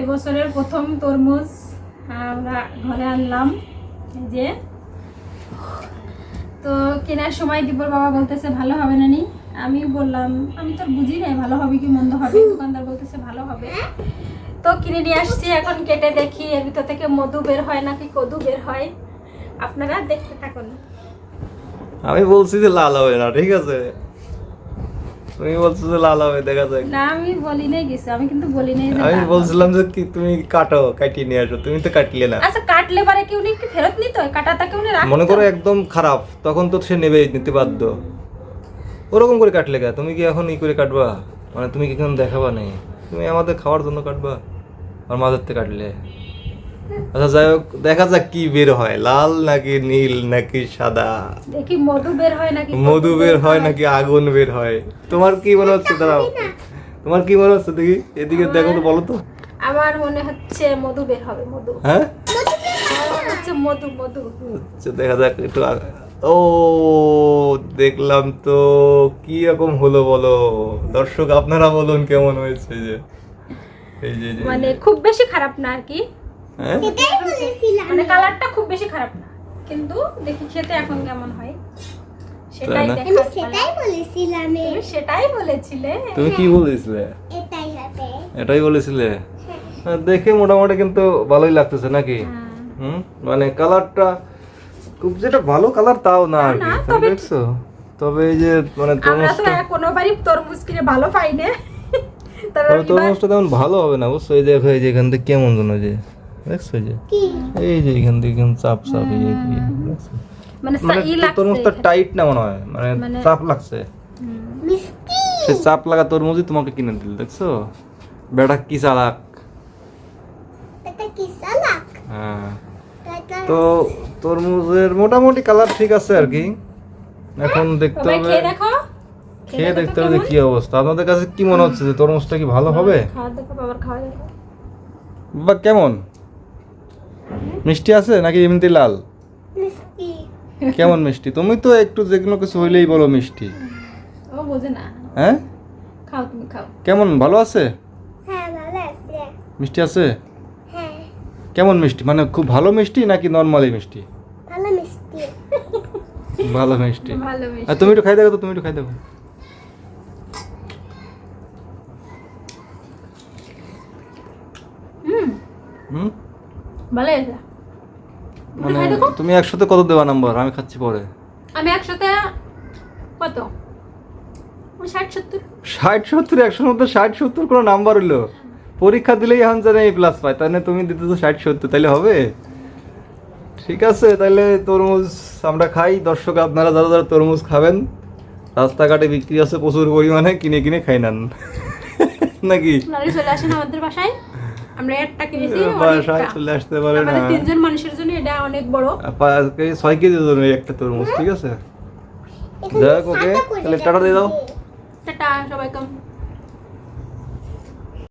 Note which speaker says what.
Speaker 1: এবছরের প্রথম তরমুজ আমরা ঘরে আনলাম যে। তো কেনার সময় দীপর বাবা বলতেছে, ভালো হবে না নি? আমি বললাম, আমি তো বুঝি নাই, ভালো হবে কি মন্দ হবে? দোকানদার বলতেছে, ভালো হবে। তো কিনে নিয়ে আসছি, এখন কেটে দেখি, এর ভিতর থেকে মধু বের হয় নাকি কদু বের হয়। আপনারা দেখতে থাকুন।
Speaker 2: আমি বলছি যে লাল হবে না, ঠিক আছে? তুমি বলছো যে লাল হবে দেখা যাক।
Speaker 1: না আমি বলি নাই কিছু আমি কিন্তু বলি নাই যে
Speaker 2: আমি বলছিলাম যে কি তুমি কাটো কাটিয়ে নিয়ে আসো তুমি তো কাটলে না।
Speaker 1: আচ্ছা কাটলে পারে কেউ কি ফেরত নিত? কাটাটা কেউ রাখতো?
Speaker 2: মনে করো একদম খারাপ তখন তো সে নেবে নিতে বাধ্য। ওরকম করে কাটলে কে? তুমি কি এখন ই করে কাটবা? মানে তুমি কি এখন দেখাবা নেই? তুমি আমাদের খাওয়ার জন্য কাটবা? আর মাঝের থেকে কাটলে। আচ্ছা যাই হোক দেখা যাক কি বের হয়। লাল নাকি নীল নাকি সাদা?
Speaker 1: দেখি মধু বের হয় নাকি
Speaker 2: মধু বের হয় নাকি আগুন বের হয়? তোমার কি মনে হচ্ছে দাঁড়াও। তোমার কি মনে হচ্ছে দেখি। এদিকে দেখো তো বলো তো।
Speaker 1: আমার মনে হচ্ছে মধু বের হবে মধু।
Speaker 2: হ্যাঁ?
Speaker 1: হচ্ছে মধু মধু।
Speaker 2: আচ্ছা দেখা যাক একটু ও দেখলাম তো কি রকম হলো বলো? দর্শক আপনারা বলুন কেমন হয়েছে যে। এই যে যে-
Speaker 1: মানে খুব বেশি খারাপ না আর কি? মানে কালারটা খুব বেশি খারাপ না কিন্তু দেখি খেতে এখন কেমন হয়। সেটাই।
Speaker 3: সেটাই বলেছিলাম
Speaker 1: তুমি সেটাই বলেছিলে।
Speaker 2: তুমি কি বলেছিলে?
Speaker 3: এটাই হবে।
Speaker 2: এটাই বলেছিলে? হ্যাঁ, দেখে মোটামুটি কিন্তু ভালোই লাগতেছে নাকি?
Speaker 1: হ্যাঁ।
Speaker 2: হুম? মানে কালারটা খুব যেটা ভালো কালার তাও না আর কি দেখছ? তবে এই যে মানে তরমুজটা
Speaker 1: কোনোবারই তরমুজ কিনে ভালো পাই না। তবে
Speaker 2: তবে তরমুজটা তেমন ভালো হবে না বুঝছ? এই দেখো এই যে এখান থেকে কেমন যেন যে দেখছ যে? এই যে এখান থেকে চাপ চাপ এই যে এদিকে, দেখছ?
Speaker 1: মানে
Speaker 2: মানে তরমুজটা
Speaker 1: এখানে।
Speaker 2: টাইট না মনে হয়? মানে
Speaker 1: মানে-
Speaker 2: চাপ লাগছে।
Speaker 3: মিষ্টি।
Speaker 2: সে চাপ লাগা তরমুজই তোমাকে কিনে দিল দেখছ? বেটা কি চালাক? হ্যাঁ। তো তরমুজের মোটামুটি কালার ঠিক আছে আর কি। এখন দেখতে হবে।
Speaker 1: খেয়ে দেখো।
Speaker 2: খেয়ে দেখতে হবে যে কি অবস্থা। আপনাদের কাছে কি মনে হচ্ছে যে তরমুজটা কি ভালো হবে?
Speaker 1: খাওয়া দেখো বাবার খাওয়া দেখো।
Speaker 2: বা কেমন? মিষ্টি আছে নাকি এমনিতে লাল? কেমন মিষ্টি? তুমি তো একটু যে কোনো কিছু হইলেই বলো মিষ্টি।
Speaker 1: ও বোঝে না।
Speaker 2: হ্যাঁ?
Speaker 1: খাও তুমি খাও।
Speaker 2: কেমন ভালো আছে?
Speaker 3: হ্যাঁ ভালো আছে।
Speaker 2: মিষ্টি আছে?
Speaker 3: হ্যাঁ।
Speaker 2: কেমন মিষ্টি? মানে খুব ভালো মিষ্টি নাকি নর্মালি মিষ্টি?
Speaker 3: ভালো মিষ্টি।
Speaker 2: ভালো মিষ্টি।
Speaker 1: ভালো
Speaker 2: আর তুমি একটু খাই দেখো তো তুমি একটু খাই দেখো।
Speaker 1: হুম।
Speaker 2: হুম?
Speaker 1: ভালো হয়েছে?
Speaker 2: মানে তুমি একসাথে কত দেওয়া নাম্বার? আমি খাচ্ছি পরে।
Speaker 1: আমি একসাথে কত? ষাট সত্তর।
Speaker 2: একশোর মধ্যে ষাট সত্তর কোনো নাম্বার হইল। পরীক্ষা দিলেই এখন জানে এই প্লাস পায় তাহলে তুমি দিতে তো ষাট সত্তর তাহলে হবে? ঠিক আছে তাহলে তরমুজ আমরা খাই। দর্শক আপনারা যারা যারা তরমুজ খাবেন রাস্তাঘাটে বিক্রি আছে প্রচুর পরিমাণে কিনে কিনে খাই নেন। নাকি?
Speaker 1: চলে আসেন আমাদের বাসায়। আমরা একটা কিনেছি
Speaker 2: বাসায় চলে আসতে পারে না।
Speaker 1: তিনজন মানুষের জন্য এটা অনেক বড়।
Speaker 2: পাঁচ ছয় কেজি জন্য একটা তরমুজ ঠিক আছে? যাক ওকে তাহলে টাটা দিয়ে দাও।
Speaker 1: টাটা সবাই কম